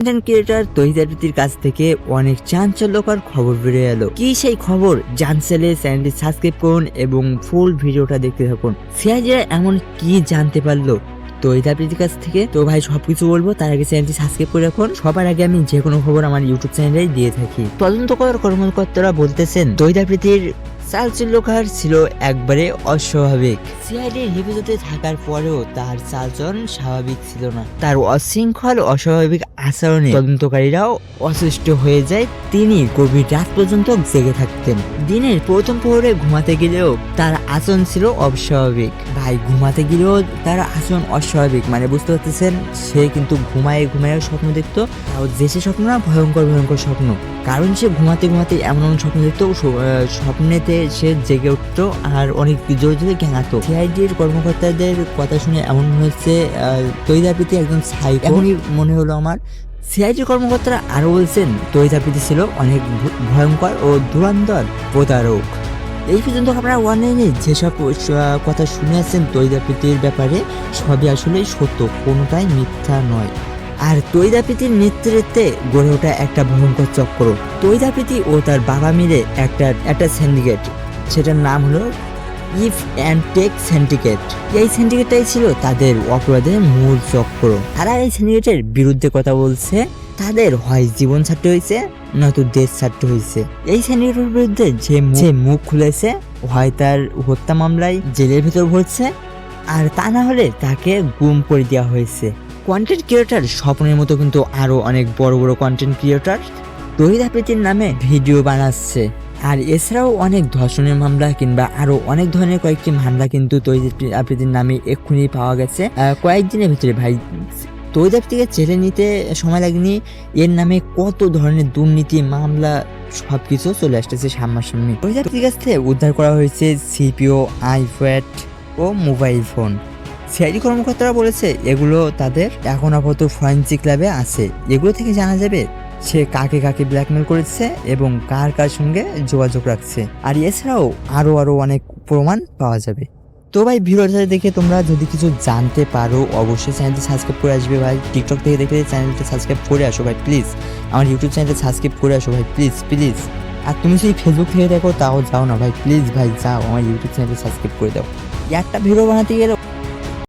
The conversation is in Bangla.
কন্টেন্ট ক্রিয়েটার তহিদারুতির কাছ থেকে অনেক চাঞ্চল্যকর খবর বেরিয়ে এলো। কি সেই খবর? জানছেলে চ্যানেলটি সাবস্ক্রাইব করুন এবং ফুল ভিডিওটা দেখতে থাকুন। সিআইজিরা এমন কি জানতে পারল? তহিদাপ্রীতির কাছ থেকে? তো ভাই, সবকিছু বলব, তার আগে চ্যানেলটি সাবস্ক্রাইব করে রাখুন। সবার আগে আমি যে কোনো খবর আমার ইউটিউব চ্যানেলেই দিয়ে থাকি। তদন্ত করার কর্মকর্তারা বলতেছেন তহিদাপ্রীতির চালচল্যকার ছিল একবারে অস্বাভাবিক। সিআইডির হেফাজতে থাকার পরেও তার চালচলন স্বাভাবিক ছিল না। তার অশৃঙ্খল, অস্বাভাবিক আচরণে তদন্তকারীরাও অসুস্থ হয়ে যায়। তিনি গভীর রাত পর্যন্ত জেগে থাকতেন। দিনের প্রথম প্রহরে ঘুমাতে গেলেও তার আচরণ ছিল অস্বাভাবিক। ভাই ঘুমাতে গেলেও তার আচরণ অস্বাভাবিক মানে বুঝতে পারতেছেন? সে কিন্তু ঘুমায় ঘুমায় স্বপ্ন দেখতো। তাও যে সে স্বপ্ন না, ভয়ঙ্কর ভয়ঙ্কর স্বপ্ন। কারণ সে ঘুমাতে ঘুমাতে এমন এমন স্বপ্ন দেখতো স্বপ্নেতে সে জেগে উঠতো আর অনেক জোরে জোরে জ্ঞানাতো সিআইডির কর্মকর্তাদের কথা শুনে এমন মনে হচ্ছে তৈদাপিতি একজন সাই এমনই মনে হলো আমার। সিআইডির কর্মকর্তারা আরও বলছেন তৈদাপিতি ছিল অনেক ভয়ঙ্কর ও ধুরন্ধর প্রতারক। এই পর্যন্ত আপনারা অনলাইনে যেসব কথা শুনে আসছেন তৈদাপিতির ব্যাপারে, সবই আসলে সত্য, কোনোটাই মিথ্যা নয়। আর তৈদাপিতির নেতৃত্বে গড়ে ওঠা একটা ভয়ঙ্কর চক্র। তৈদাপিতি ও তার বাবা মিলে একটা একটা সিন্ডিকেট সেটার নাম হলো ইফ অ্যান্ড টেক সিন্ডিকেট এই সিন্ডিকেটটাই ছিল তাদের অপরাধের মূল চক্র। তারা এই সিন্ডিকেটের বিরুদ্ধে কথা বলছে। তাদের হয় জীবন ছাড়তে হয়েছে নয়তো দেশ ছাড়তে হয়েছে এই সিন্ডিকেটের বিরুদ্ধে যে যে মুখ খুলেছে, হয় তার হত্যা মামলায় জেলের ভিতর ভরছে, আর তা না হলে তাকে গুম করে দেওয়া হয়েছে। কন্টেন্ট ক্রিয়েটার স্বপ্নের মতো কিন্তু আরও অনেক বড় বড় কন্টেন্ট ক্রিয়েটার তহিদ আফ্রিদির নামে ভিডিও বানাচ্ছে। আর এছাড়াও অনেক ধর্ষণের মামলা কিংবা আরও অনেক ধরনের কয়েকটি মামলা কিন্তু তহিদ আফ্রিদির নামে এক্ষুনি পাওয়া গেছে। কয়েকদিনের ভিতরে ভাই আফ্রিদিকে জেলে নিতে সময় লাগেনি। এর নামে কত ধরনের দুর্নীতি, মামলা সব কিছু চলে আসতেছে সামনাসামনি আফ্রিদির কাছ থেকে উদ্ধার করা হয়েছে সিপিও আইপ্যাড ও মোবাইল ফোন। সিআইডি কর্মকর্তারা বলেছে, এগুলো তাদের এখন আপাতত ফরেন্সিক ল্যাবে আছে। এগুলো থেকে জানা যাবে সে কাকে কাকে ব্ল্যাকমেল করেছে এবং কার কার সঙ্গে যোগাযোগ রাখছে। আর এছাড়াও আরও আরও অনেক প্রমাণ পাওয়া যাবে। তো ভাই ভিডিওটা দেখে তোমরা যদি কিছু জানতে পারো, অবশ্যই চ্যানেলটি সাবস্ক্রাইব করে আসবে ভাই। টিকটক থেকে দেখে চ্যানেলটা সাবস্ক্রাইব করে আসো ভাই প্লিজ আমার ইউটিউব চ্যানেলটা সাবস্ক্রাইব করে আসো ভাই প্লিজ প্লিজ আর তুমি যদি ফেসবুক থেকে দেখো, তাও যাও না ভাই প্লিজ ভাই, যাও। আমার ইউটিউব চ্যানেলটা সাবস্ক্রাইব করে দাও। একটা ভিডিও বানাতে গেলে